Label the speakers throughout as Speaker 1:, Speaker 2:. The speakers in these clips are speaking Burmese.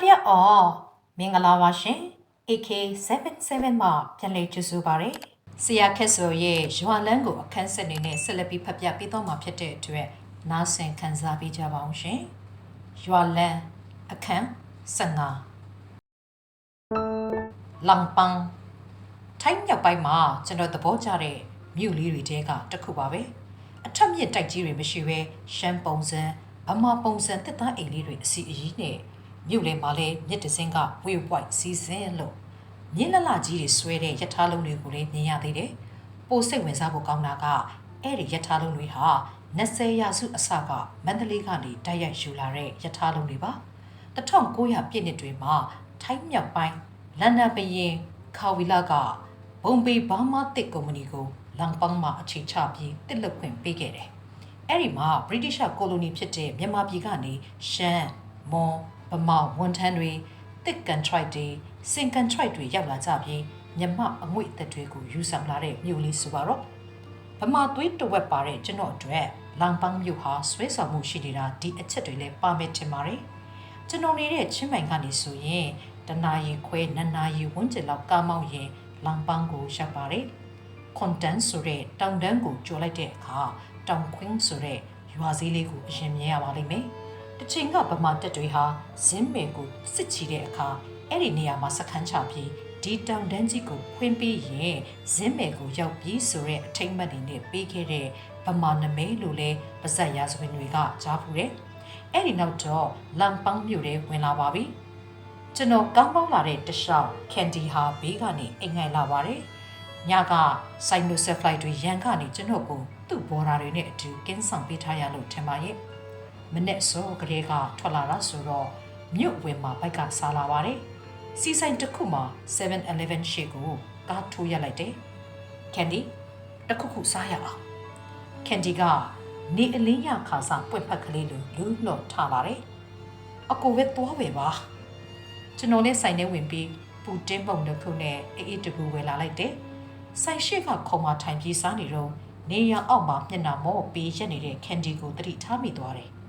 Speaker 1: တရအော်မင်္ဂလာပါရှင် AK77 မှာပြန်လည်ကြိုဆိုပါရယ်ဆရာခက်ဆိုရဲ့ရွာလန်းကိုအခန်းဆက်နေနဲ့ဆက်လက်ပြီးဖတ်ပြပေးတော့မှာဖြစ်တဲ့အတွက်နားဆင်ခံစားပေးကြပါအောင်ရှင်ရွာလန်းအခန်း15လမ်ပန်းထိုင်းမြောက်ပိုင်းမှာကျွန်တော်သဘောကျတဲ့မြို့လေးတွေတဲကတစ်ခုပါပဲအထက်မြင့်တိုက်ကြီးတွေမရှိဘဲရှမ်းပုံစံဗမာပုံစံတစ်သားအိမ်လေးတွေအစီအီးနဲ့ မြို့လေမှာလဲမြစ်တစင်းကဝေဝိုက်စီစဉ်လို့မြင်းလလကြီးတွေဆွဲတဲ့ရထားလုံးတွေကိုလည်းမြင်ရသေးတယ်ပိုစိတ်ဝင်စားဖို့ကောင်းတာကအဲ့ဒီရထားလုံးတွေဟာ20ရာစုအစကမန္တလေးကနေတိုက်ရိုက်ယူလာတဲ့ရထားလုံးတွေပါ1900ပြည့်နှစ်တွေမှာထိုင်းမြောက်ပိုင်းလန်ဒန်ဘရင်ခါဝီလာကဘုံဘေဘာမာတစ်ကုမ္ပဏီကိုလန်ပန်းမှာအခြေချပြီးတစ်လက်ခွင့်ပေးခဲ့တယ်။အဲ့ဒီမှာ British ကိုလိုနီဖြစ်တဲ့မြန်မာပြည်ကနေရှမ်းမွန် ဗမာဝန်ထမ်းတွေတစ်ကန်ထရိုက်တွေစင်ကန်ထရိုက်တွေရောက်လာကြပြီးမြန်မာအငွေ့အသက်တွေကိုယူဆောင်လာတဲ့မြို့လေးဆိုပါတော့ဗမာသွေးတဝက်ပါတဲ့ကျွန်တော်အတွက်လန်ပန်းမြို့ဟာဆွဲဆောင်မှုရှိနေတာဒီအချက်တွေလည်းပါမယ်ထင်ပါတယ်။ကျွန်တော်နေတဲ့ချင်းမိုင်ကနေဆိုရင်တနာရီခွဲနှစ်နာရီဝန်းကျင်လောက်ကားမောင်းရင်လန်ပန်းကိုရောက်ပါတယ်။ကွန်တန်ဆိုတဲ့တောင်တန်းကိုကျော်လိုက်တဲ့အခါတောင်ခွင်းဆိုတဲ့ရွာစည်းလေးကိုအရင်မြင်ရပါလိမ့်မယ်။ တစ်ချိန်ကဗမာတပ်တွေဟာဇင်းမေကိုစစ်ချီတဲ့အခါအဲ့ဒီနေရာမှာစခန်းချပြီးဒီတောင်တန်းကြီးကိုဖွင့်ပြီးရင်ဇင်းမေကိုရောက်ပြီးဆိုတဲ့အထိမ့်မှတ်တွေနဲ့ပေးခဲ့တဲ့ဗမာနမဲလိုလဲပါဇက်ရာဇဝင်တွေကကြားဖူးတယ်။အဲ့ဒီနောက်တော့လမ်ပန်းမြို့ထဲဝင်လာပါပြီ။ကျွန်တော်ကောင်းကောင်းလာတဲ့တခြားကန်ဒီဟာဘေးကနေအိမ်ငိုင်လာပါတယ်။ညကဆိုင်နိုဆက်ဖလိုက်တွေရန်ကနေကျွန်တော်ကိုသူ့ဘော်ဒါတွေနဲ့အတူကင်းဆောင်ပေးထားရလို့ထင်ပါရဲ့ မနေ့စောကလေးကထွက်လာတာဆိုတော့မြို့ဝင်မှာဘိုက်ကစားလာပါတယ်စီဆိုင်တစ်ခုမှာ 7-Eleven ရှေ့ကိုကားထိုးရလိုက်တယ်ကန်ဒီတစ်ခုခုစားရအောင်ကန်ဒီကနေအလင်းရခါစားပွင့်ဖက်ကလေးလိုလူးလော့ထားလာတယ်အကိုပဲသွားပဲပါကျွန်တော်လည်းဆိုင်ထဲဝင်ပြီးပူတင်းပုံတစ်ခုနဲ့အေးအေးတကူဝယ်လာလိုက်တယ်ဆိုင်ရှိကခုံမထိုင်ပြေးစားနေတော့နေရန်အောက်မှာမျက်နှာမောပေးရက်နေတဲ့ကန်ဒီကိုတတိထားမိသွားတယ်။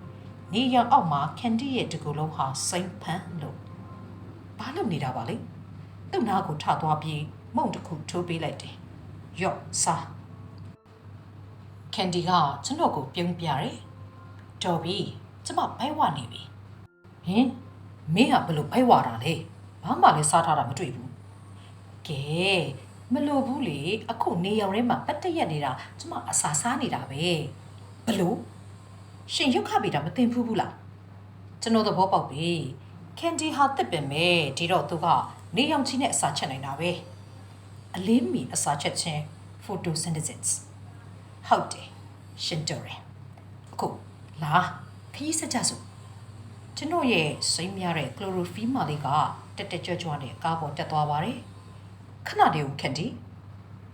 Speaker 1: နေရန်အောက်မှာကန်ဒီရဲ့တကူလုံးဟာစိမ့်ဖန်းလို့ဘာလို့နေတာပါလဲ။သူ့နားကိုထသွားပြီးမုံတစ်ခုထိုးပေးလိုက်တယ်။ယော့စားကန်ဒီကကျွန်တော်ကိုပြုံးပြတယ်။တော်ပြီကျမဘိုက်ဝနေပြီ။ဟင်မင်းကဘယ်လိုဘိုက်ဝတာလဲ။ဘာမှလည်းစားထားတာမတွေ့ဘူး။ကဲမလို့ဘူးလေအခုနေရောင်ထဲမှာပတ်တက်ရက်နေတာကျမအစာစားနေတာပဲဘလို့ ရှင်ရုပ်ခပေးတာမသိဘူးဘူးလားကျွန်တော်သဘောပေါက်ပြီကန်ဒီဟာတက်ပင်ပဲဒီတော့သူကနေရောင်ချီနဲ့အစာချက်နိုင်တာပဲအလေးမီအစာချက်ချင်း photosynthesis ဟုတ်တယ်ရှင်တော်ရယ်အခုလာခရီးစကြစို့ကျွန်တော်ရဲ့စိမ်းများတဲ့ chlorophyll မလေးကတက်တက်ကြွကြွနဲ့ကားပေါ်တက်သွားပါတယ်ခဏတည်းကိုခက်ဒီ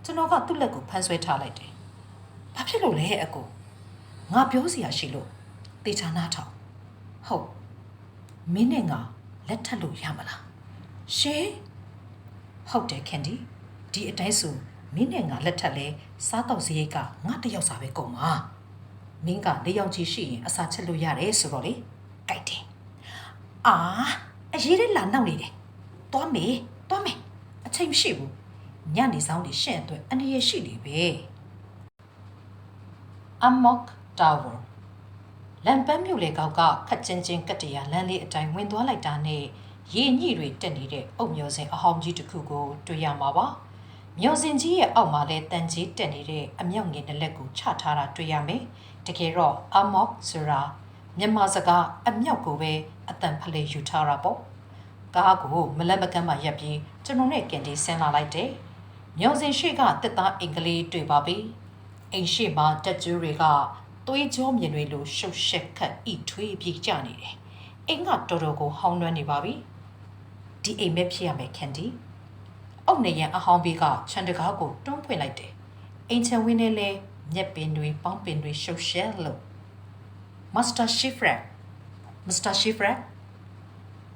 Speaker 1: ကျွန်တော်ကသူ့လက်ကိုဖမ်းဆွဲထားလိုက်တယ်။ဘာဖြစ်လို့လဲအကို ငါပြောစရာရှိလို့တေချာနာထောင်ဟုတ်မင်းနဲ့ငါလက်ထပ်လို့ရမလားရှင်ဟုတ်တယ်ခင်ဒီဒီအတိုင်းဆိုမင်းနဲ့ငါလက်ထပ်လဲစားတော့စရိတ်ကငါတယောက်စာပဲကုန်ပါမင်းကနေရောက်ကြီးရှိရင်အစာချက်လို့ရတယ်ဆိုတော့လေကြိုက်တယ်အာအရေးတဲ့လာနောက်နေတယ်သွားမေးသွားမေးအချိန်မရှိဘူးညနေဆောင်တွေရှင့်အတွက်အနေရရှိနေပဲ Amok Tower လမ်ပန်းမြို့လေကောက်ကခက်ချင်းချင်းကတရလမ်းလေးအတိုင်းဝင်သွားလိုက်တာနဲ့ရေညှိတွေတက်နေတဲ့အုတ်မျိုးစင်အဟောင်းကြီးတစ်ခုကိုတွေ့ရမှာပါမျိုးစင်ကြီးရဲ့အောက်မှာလဲတန်ကြီးတက်နေတဲ့အမြောက်ငင်တစ်လက်ကိုချထားတာတွေ့ရမယ်တကယ်တော့ Amok ဆိုတာမြန်မာစကားအမြောက်ကိုပဲအတန်ဖလေယူထားတာပေါ့ကားကိုမလက်မကမ်းမှရက်ပြီးကျွန်တော်နဲ့ကင်တီဆင်းလာလိုက်တယ်။ညောင်စင်ရှိကတက်သားအင်္ဂလိပ်တွေ့ပါပြီ။အိမ်ရှိမှာတက်ကျူးတွေက သွေးကြောမြင်တွေလိုရှုပ်ရှက်ခတ်ဤထွေးပြေးကြနေတယ်။အိမ်ကတော်တော်ကိုဟောင်းနှွမ်းနေပါပြီ။ဒီအိမ်ပဲဖြစ်ရမယ်ကန်တီ။အုတ်နေရန်အဟောင်းဘေးကခြံတကားကိုတွန်းဖွင့်လိုက်တယ်။အိမ်ချံဝင်းထဲလဲမျက်ပင်တွေပေါင်းပင်တွေရှုပ်ရှက်လို့ Master Shifrak Mr. Shifrak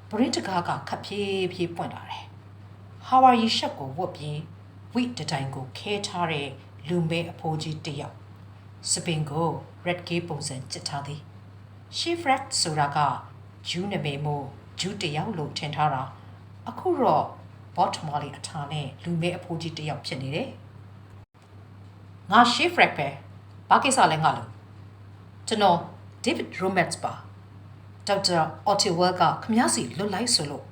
Speaker 1: ဘရင်းတကားကခပ်ဖြည်းဖြည်းပွင့်လာတယ်။ဟာဝါရီရှက်ကိုဝတ်ပြီးဝိတတိုင်ကိုခဲထားတဲ့လူမဲအဖိုးကြီးတစ်ယောက် စပင်ကို red gate ပုံစံကျစ်ထားသည်။ Shifrak ဆိုတာကဂျူးနမေမို့ဂျူးတစ်ယောက်လို့ထင်ထားတာအခုတော့ဘော့ထမော်လီအထာနဲ့လူမဲအဖိုးကြီးတစ်ယောက်ဖြစ်နေတယ်ငါရှေ့ဖရက်ပဲဘာကိစ္စလဲငါလို့ကျွန်တော် David Romans ပါဒေါက်တာ Ottiwell ကခမည်းစီလွတ်လိုက်ဆိုလို့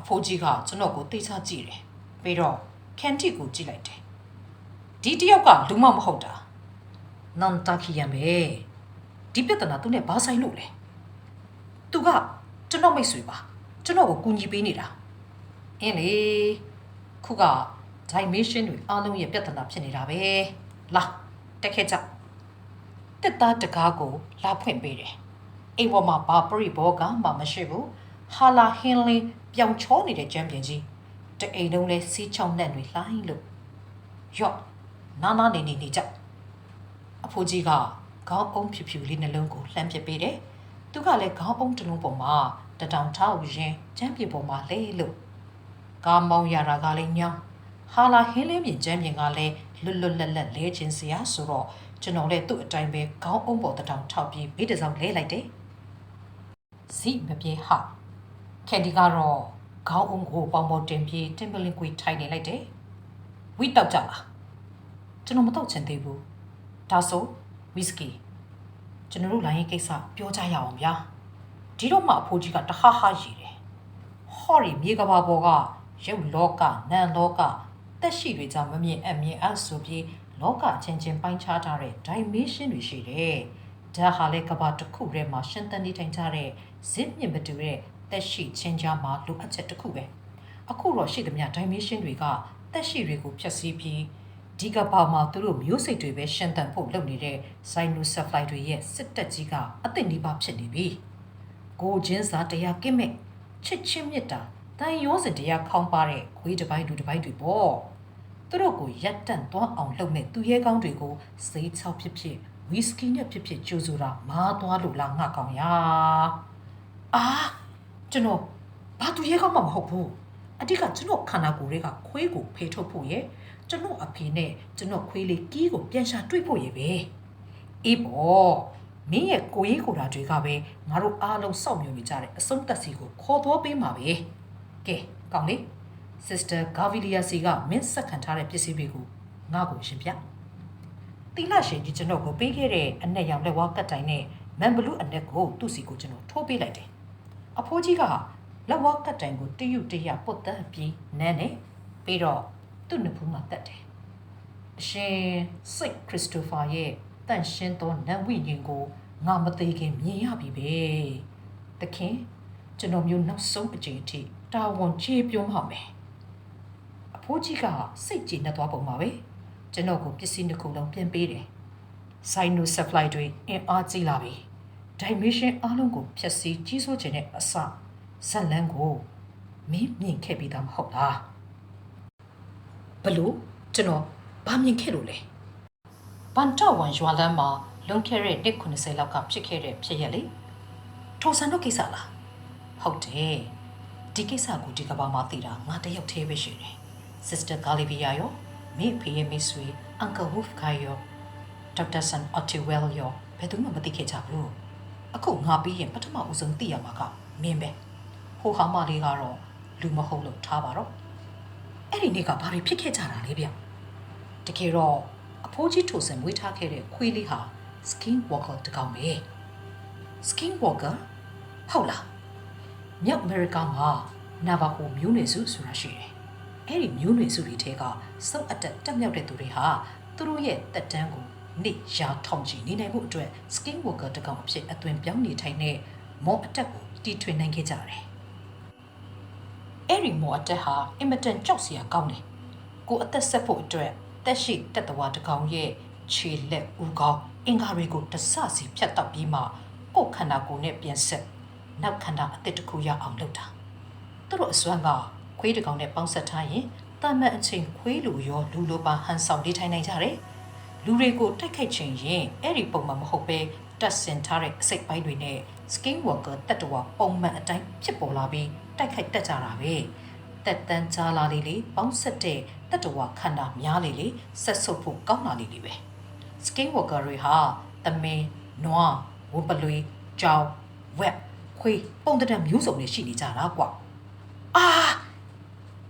Speaker 1: အဖိုးကြီးကကျွန်တော်ကိုသိချကြည့်တယ်ပြီးတော့ကန်တီကိုကြည့်လိုက်တယ်ဒီတစ်ယောက်ကလူမမဟုတ်တာ နန်တာခီယံပဲဒီပြဿနာသူနဲ့ဘာဆိုင်လို့လဲသူကကျွန်တော်မိတ်ဆွေပါကျွန်တော်ကိုကူညီပေးနေတာအင်းလေခုက dimension တွေအားလုံးရဲ့ပြဿနာဖြစ်နေတာပဲလာတက်ခဲ့ကြတက်သားတကားကိုလာဖွင့်ပေးတယ်အိမ်ပေါ်မှာဘာပရိဘောကမှမရှိဘူးဟာလာဟင်းလေးပြောင်ချောနေတဲ့ချမ်းပြင်ကြီးတအိမ်လုံးလဲစီးချောင်းနဲ့တွေလှိုင်းလို့ရော့နာနာနေနေနေကြ အဖိုးကြီးကခေါင်းအုံးဖြူဖြူလေးနှလုံးကိုလှမ်းပစ်ပေးတယ်သူကလည်းခေါင်းအုံးတစ်လုံးပေါ်မှာတတောင်ထောက်ရင်ချမ်းပြင်ပေါ်မှာလဲလို့ကားမောင်းရတာကလည်းညောင်းဟာလာဟင်းလေးမြင်ချမ်းပြင်ကလည်းလွတ်လွတ်လပ်လပ်လဲခြင်းစရာဆိုတော့ကျွန်တော်လည်းသူ့အတိုင်းပဲခေါင်းအုံးပေါ်တတောင်ထောက်ပြီးဘေးတစ်စောင်းလဲလိုက်တယ်စီမပြေဟာကန်ဒီကတော့ခေါင်းအုံးကိုပေါင်ပေါ်တင်ပြီးတင်ပလင်ကွေထိုင်နေလိုက်တယ်ဝီတောက်ကြလားကျွန်တော်မတော့ချင်သေးဘူး ဒါဆိုဝီစကီကျွန်တော်တို့လိုင်းရဲ့ကိစ္စပြောကြရအောင်ဗျာဒီတော့မှအဖိုးကြီးကတဟဟရည်တယ်ဟော်ရီမြေကဘာပေါ်ကရုပ်လောကနန်လောကတက်ရှိတွေကြောင့်မမြင်အမြင်အဆိုပြီးလောကချင်းချင်းပိုင်းခြားထားတဲ့ dimension တွေရှိတယ်ဒါဟာလေကဘာတစ်ခုထဲမှာရှင်းတန်းနေထိုင်ကြတဲ့ဇစ်မြင့်မတူတဲ့တက်ရှိချင်းကြားမှာလိုအပ်ချက်တစ်ခုပဲအခုတော့ရှိသမျှ dimension တွေကတက်ရှိတွေကိုဖျက်ဆီးပြီး ဒီကဘာမှာသူတို့မျိုးစိတ်တွေပဲရှင်းတန်းဖို့လုပ်နေတဲ့ Cyanocephaly တွေရဲ့စစ်တက်ကြီးကအသင့်ဒီပါဖြစ်နေပြီကိုချင်းစာတရားကင်းမဲ့ချစ်ချင်းမြတ်တာတန်ရောစင်တရားခေါင်းပါတဲ့ခွေးတစ်ပိုင်းဒူတစ်ပိုင်းတွေပေါ့သူတို့ကိုရက်တန့်သွားအောင်လုပ်မဲ့သူရဲကောင်းတွေကိုစိတ်ချောက်ဖြစ်ဖြစ်ဝီစကီနဲ့ဖြစ်ဖြစ်ကြိုးဆိုတာမားသွားလို့လားငါကောင်ရာအာကျွန်တော်ဘာသူရဲကောင်းမှမဟုတ်ဘူး အတိကကျွန်တော်ခန္ဓာကိုယ်တွေကခွေးကိုဖေထုတ်ဖို့ရဲ့ကျွန်တော်အဖေနဲ့ကျွန်တော်ခွေးလေးကီးကိုပြန်ရှာတွေ့ဖို့ရဲ့ပဲအေးပေါ့မင်းရဲ့ကိုရေးကိုယ်တာတွေကပဲငါတို့အားလုံးစောင့်မျှော်နေကြတဲ့အဆုံးသက်စီကိုခေါ်သွားပေးမှာပဲကဲကောင်းလေ sister gavilia စီကမင်းဆက်ခံထားတဲ့ပစ္စည်းတွေကိုငါ့ကိုရှင်ပြတိလရှင်ကြီးကျွန်တော်ကိုပေးခဲ့တဲ့အနက်ရောင်လက်ဝါးကတ်တိုင်နဲ့မန်ဘလူးအနက်ကိုသူ့စီကိုကျွန်တော်ထိုးပေးလိုက်တယ်အဖိုးကြီးက လက်ဝါးကတ်တိုင်ကိုတယူတရပုတ်တက်ပြီးနန်းနေပြီးတော့သူ့နှစ်ဖူးမှာတက်တယ်အရှင်စိတ်ခရစ်စတိုဖာရဲ့တန့်ရှင်းသောနတ်ဝိညာဉ်ကိုငါမသေးခင်မြင်ရပြီပဲသခင်ကျွန်တော်မျိုးနောက်ဆုံးအချိန်အထိတာဝန်ချေပြုံးပါမယ်အဖိုးကြီးကစိတ်ကြည်နေသွားပုံပါပဲကျွန်တော်ကိုပစ္စည်းတစ်ခုလုံးပြန်ပေးတယ်ဆိုင်နိုဆပ်ပလိုက်တွေအင်အားကြီးလာပြီ dimension အားလုံးကိုဖြည့်ဆည်းကြီးစိုးခြင်းနဲ့အစ ဇက်လန်းကိုမင်းမြင်ခဲ့ပြီးသားမဟုတ်လားဘလို့ကျွန်တော်ဘာမြင်ခဲ့လို့လဲဘန်တောဝန်ရွာလမ်းမှာလွန်ခဲ့တဲ့နှစ်90လောက်ကဖြစ်ခဲ့တဲ့ဖြစ်ရက်လေထိုဆန်တို့ကိစ္စလားဟုတ်တယ်ဒီကိစ္စကိုဒီကဘာမှာသိတာငါတယောက်သေးပဲရှိတယ် sister galivia ရောမိဖေးမိတ်ဆွေ uncle wolf ကရော dr san ottiwell ရောဘယ်သူမှမသိခဲ့ကြဘူးအခုငါပြီးရင်ပထမဦးဆုံးသိရမှာကမင်းပဲ ဟိုဟာမလေးကတော့လူမဟုတ်လို့ထားပါတော့အဲ့ဒီနေ့ကဘာတွေဖြစ်ခဲ့ကြတာလဲဗျတကယ်တော့အဖိုးကြီးထိုစင်မွေးထားခဲ့တဲ့ခွေးလေးဟာ skin walker တကောင်ပဲ skin walker ဟုတ်လားမြောက်အမေရိကမှာနာဗာဟိုမျိုးနွယ်စုဆိုတာရှိတယ်အဲ့ဒီမျိုးနွယ်စုတွေထဲကစုပ်အတက်တက်မြောက်တဲ့သူတွေဟာသူတို့ရဲ့တက်တန်းကိုနေရာထောင်ချီနေနိုင်မှုအတွက် skin worker တကောင်အဖြစ်အသွင်ပြောင်းနေထိုင်တဲ့မော်အတက်ကိုတီထွင်နိုင်ခဲ့ကြတယ် အဲ့ဒီမော်အတက်ဟာအင်မတန်ကြောက်စရာကောင်းတယ်ကိုအသက်ဆက်ဖို့အတွက်တက်ရှိတက်တော်တကောင်ရဲ့ခြေလက်ဦးခေါင်းအင်္ဂါတွေကိုတဆစီဖြတ်တောက်ပြီးမှကိုယ်ခန္ဓာကိုယ်နဲ့ပြန်ဆက်နောက်ခန္ဓာအသစ်တစ်ခုရအောင်လုပ်တာသူတို့အစွမ်းကခွေးတစ်ကောင်နဲ့ပေါင်းဆက်ထားရင်တမတ်အချိန်ခွေးလူရောလူလိုပါဟန်ဆောင်နေထိုင်နိုင်ကြတယ်လူတွေကိုတိုက်ခိုက်ချင်ရင်အဲ့ဒီပုံမှန်မဟုတ်ပဲတက်ဆင်ထားတဲ့အစိတ်ပိုင်းတွေနဲ့ skin worker တက်တော်ပုံမှန်အတိုင်းဖြစ်ပေါ်လာပြီး တိုက်ခိုက်တက်ကြတာပဲတက်တန်းချလာလေးလေးပေါင်းဆက်တဲ့တက်တော်ခန္ဓာများလေးလေးဆက်ဆုပ်ဖို့ကောင်းလာလေးလေးပဲ skin worker တွေဟာတမင်နွားဝပလွေကြောင်ဝက်ခွေးပုံတံတန်မျိုးစုံတွေရှိနေကြတာကွာအာ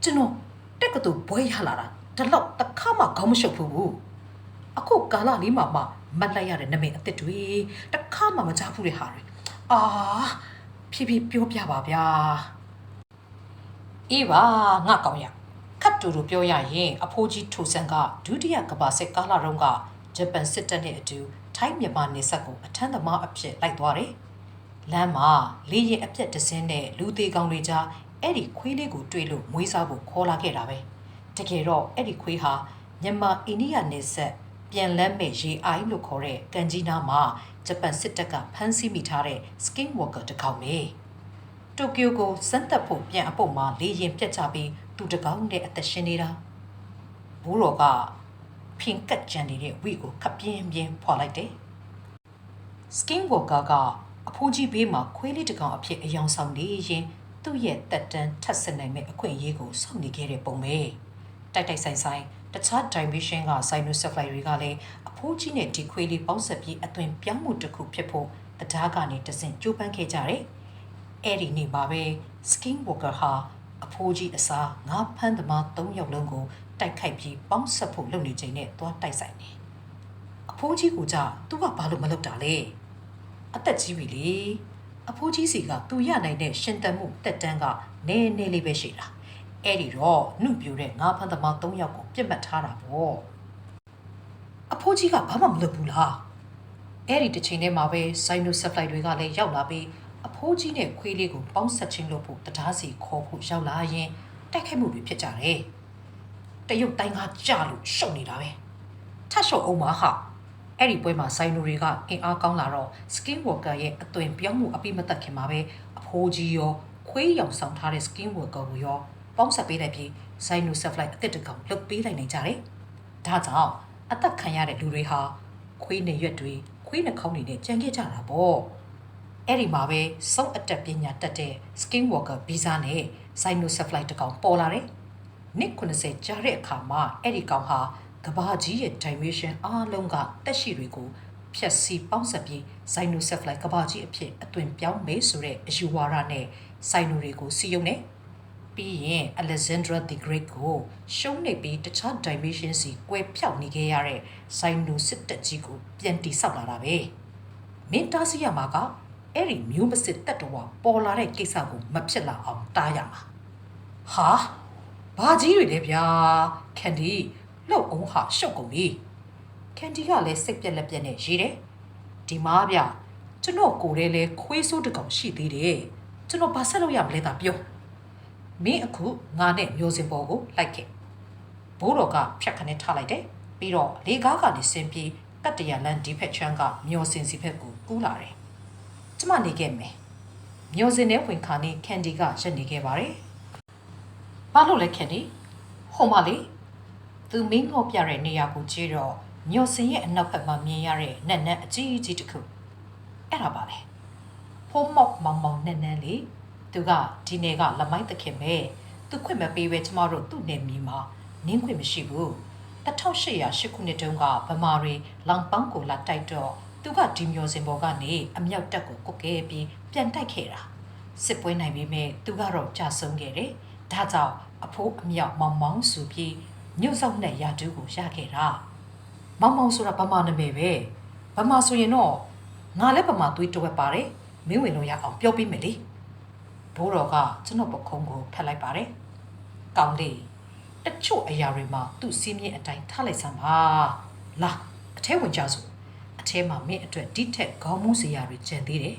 Speaker 1: ကျွန်တော်တက်ကတူဘွဲရလာတာဒီလောက်တစ်ခါမှခေါင်းမရှုပ်ဘူးအခုကာလလေးမှာမှမတ်လိုက်ရတဲ့နမိတ်အစ်စ်တွေတစ်ခါမှမကြားဘူးတဲ့ဟာတွေအာဖြည်းဖြည်းပြောပြပါဗျာ အေးပါငါကောင်းရခတ်တူတူပြောရရင်အဖိုးကြီးထိုဆန်ကဒုတိယကမ္ဘာစစ်ကာလတုန်းကဂျပန်စစ်တပ်နဲ့အတူထိုင်းမြန်မာနေဆက်ကိုအထမ်းသမားအဖြစ်လိုက်သွားတယ်လမ်းမှာလေရင်အပြက်တစင်းနဲ့လူသေးကောင်းတွေကြားအဲ့ဒီခွေးလေးကိုတွေ့လို့မွေးစားဖို့ခေါ်လာခဲ့တာပဲတကယ်တော့အဲ့ဒီခွေးဟာမြန်မာအိန္ဒိယနေဆက်ပြန်လန်းမဲ့ရေအိုင်းလို့ခေါ်တဲ့ကန်ကြီးနားမှာဂျပန်စစ်တပ်ကဖမ်းဆီးမိထားတဲ့ skin worker တစ်ကောင်ပဲ တိုကျိုကိုစမ်းသပ်ဖို့ပြန်အပုတ်မှာလေရင်ပြတ်ချပြီးသူတစ်ကောင်နဲ့အသက်ရှင်နေတာဘိုးတော်ကဖင်ကတ်ကြံနေတဲ့ဝိကိုခပ်ပြင်းပြင်းဖွာလိုက်တယ် skin worker ကအဖိုးကြီးဘေးမှာခွေးလေးတစ်ကောင်အဖြစ်အယောင်ဆောင်နေရင်သူ့ရဲ့တက်တန်းထပ်ဆနိုင်မဲ့အခွင့်အရေးကိုစောင့်နေခဲ့တဲ့ပုံပဲတိုက်တိုက်ဆိုင်ဆိုင်တခြား dimension က cyanocephaly တွေကလည်းအဖိုးကြီးနဲ့ဒီခွေးလေးပေါင်းဆက်ပြီးအသွင်ပြောင်းမှုတစ်ခုဖြစ်ဖို့တရားကနေတဆင့်ကြိုးပမ်းခဲ့ကြတယ် အဲ့ဒီနေ့မှာပဲ skin worker ဟာအဖိုးကြီးအစားငါးဖမ်းသမား၃ယောက်လုံးကိုတိုက်ခိုက်ပြီးပေါင်းဆက်ဖို့လုပ်နေချိန်နဲ့သွားတိုက်ဆိုင်တယ်အဖိုးကြီးကကြသူကဘာလို့မလုပ်တာလဲအသက်ကြီးပြီလေအဖိုးကြီးစီကသူရနိုင်တဲ့ရှင်တန်မှုတက်တန်းကနည်းနည်းလေးပဲရှိတာအဲ့ဒီတော့နှုတ်ပြိုတဲ့ငါးဖမ်းသမား၃ယောက်ကိုပြစ်မှတ်ထားတာပေါ့အဖိုးကြီးကဘာမှမလုပ်ဘူးလားအဲ့ဒီတစ်ချိန်တည်းမှာပဲဆိုင်နိုဆက်ဖလိုက်တွေကလည်းရောက်လာပြီး အဖိုးကြီးနဲ့ခွေးလေးကိုပေါင်းဆက်ချင်းလို့ဖို့တရားစီခေါ်ဖို့ရောက်လာရင်တိုက်ခိုက်မှုတွေဖြစ်ကြတယ်တရုတ်တိုင်းကကြလို့ရှုပ်နေတာပဲထပ်ရှုပ်အောင်ပါဟာအဲ့ဒီပွဲမှာဆိုင်နိုတွေကအင်အားကောင်းလာတော့ skin worker ရဲ့အသွင်ပြောင်းမှုအပိမသက်ခင်မှာပဲအဖိုးကြီးရောခွေးရောင်ဆောင်ထားတဲ့ skin worker ကိုရောပေါင်းဆက်ပေးလိုက်ပြီးဆိုင်နို set flight အစ်တကောင်လုတ်ပေးလိုက်နိုင်ကြတယ်။ဒါကြောင့်အသက်ခံရတဲ့လူတွေဟာခွေးနဲ့ရွက်တွေခွေးနှာခေါင်းတွေနဲ့ကြံခဲ့ကြတာပေါ့။ အဲ့ဒီမှာပဲစုံအတက်ပညာတက်တဲ့ skin worker visa နဲ့ဆိုင်နို set flight တကောင်ပေါ်လာတယ်။နှစ်90ကြာတဲ့အခါမှာအဲ့ဒီကောင်ဟာကဘာကြီးရဲ့ dimension အားလုံးကတက်ရှိတွေကိုဖြက်စီပေါင်းစပ်ပြီး Cynocephaly ကဘာကြီးအဖြစ်အသွင်ပြောင်းမေးဆိုတဲ့အယူဝါဒနဲ့ Cyno တွေကိုစီယုံနေပြီးရင် Alexandra the Great ကိုရှုံးနေပြီးတခြား dimension စီကွဲဖြောက်နေခဲ့ရတဲ့ Cyno စစ်တပ်ကြီးကိုပြန်တိဆောက်လာတာပဲမင်းတားစီရမှာက အဲ့ဒီမျိုးမစစ်တက်တော်ပေါ်လာတဲ့ကိစ္စကိုမဖြစ်လာအောင်တားရမှာဟာဘာကြီးတွေလဲဗျာကန်ဒီလောက်အောင်ဟာရှုပ်ကုန်ပြီကန်ဒီကလည်းစိတ်ပြက်လက်ပြက်နဲ့ရေးတယ်ဒီမားဗျကျွန်တော်ကိုယ်တည်းလဲခွေးဆိုးတစ်ကောင်ရှိသေးတယ်ကျွန်တော်ဘာဆက်လုပ်ရမလဲသာပြောမင်းအခုငါနဲ့မျိုးစင်ပေါ်ကိုလိုက်ခဲ့ဘိုးတော်ကဖြတ်ခနဲ့ထားလိုက်တယ်ပြီးတော့လေကားကနေဆင်းပြီးကတ္တရလန်ဒီဖက်ချမ်းကမျိုးစင်စီဖက်ကိုကူးလာတယ် ကျမနေခဲ့မယ်မျိုးစင်နဲ့ဝင်ခါနေကန်ဒီကရက်နေခဲ့ပါတယ်ဘာလို့လဲကန်ဒီဟိုမလေးသူမင်းငေါ့ပြတဲ့နေရာကိုကြည့်တော့ညော်စင်ရဲ့အနောက်ဘက်မှာမြင်ရတဲ့နက်နက်အကြီးကြီးတစ်ခုအဲ့ဒါပါလေဖုံးမောက်မောင်မောင်နက်နက်လေးသူကဒီနယ်ကလမိုင်းတခင်ပဲသူခွင့်မပေးပဲကျမတို့သူ့နယ်မြေမှာနင်းခွင့်မရှိဘူး1808ခုနှစ်တုန်းကဗမာတွေလောင်ပန်းကိုလာတိုက်တော့ သူကဒီမျိုးစင်ပေါ်ကနေအမြောက်တက်ကိုကုတ်ခဲ့ပြီးပြန်တိုက်ခဲ့တာစစ်ပွဲနိုင်ပြီးမဲ့သူကတော့ကြာဆုံးခဲ့တယ်ဒါကြောင့်အဖိုးအမြောက်မောင်မောင်ဆိုပြီးညှို့ဆောင်တဲ့ရာတူးကိုရခဲ့တာမောင်မောင်ဆိုတာဗမာနာမည်ပဲဗမာဆိုရင်တော့ငါလည်းဗမာသွေးတစ်ဝက်ပါတယ်မင်းဝင်လို့ရအောင်ပြောပြမယ်လေဘိုးတော်ကကျွန်တော်ပခုံးကိုဖက်လိုက်ပါတယ်ကောင်းလေးတချို့အရာတွေမှာသူ့စီးမြင့်အတိုင်းထားလိုက်စမ်းပါလာအထဲဝင်ကြစို့ အထဲမှာမင်းအတွက်ဒီထက်ခေါင်းမှုစရာတွေကျန်သေးတယ်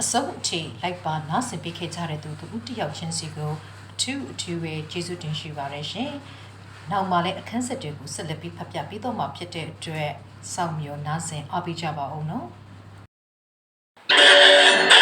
Speaker 1: အစုံအထိလိုက်ပါနားဆင်ပေးခဲ့ကြတဲ့သူတို့တယောက်ချင်းစီကိုအထူးအထူးပဲကျေးဇူးတင်ရှိပါတယ်ရှင်။နောက်မှလည်းအခန်းဆက်တွေကိုဆက်လက်ပြီးဖတ်ပြပေးတော့မှာဖြစ်တဲ့အတွက်စောင့်မျှော်နားဆင်အားပေးကြပါဦးနော်။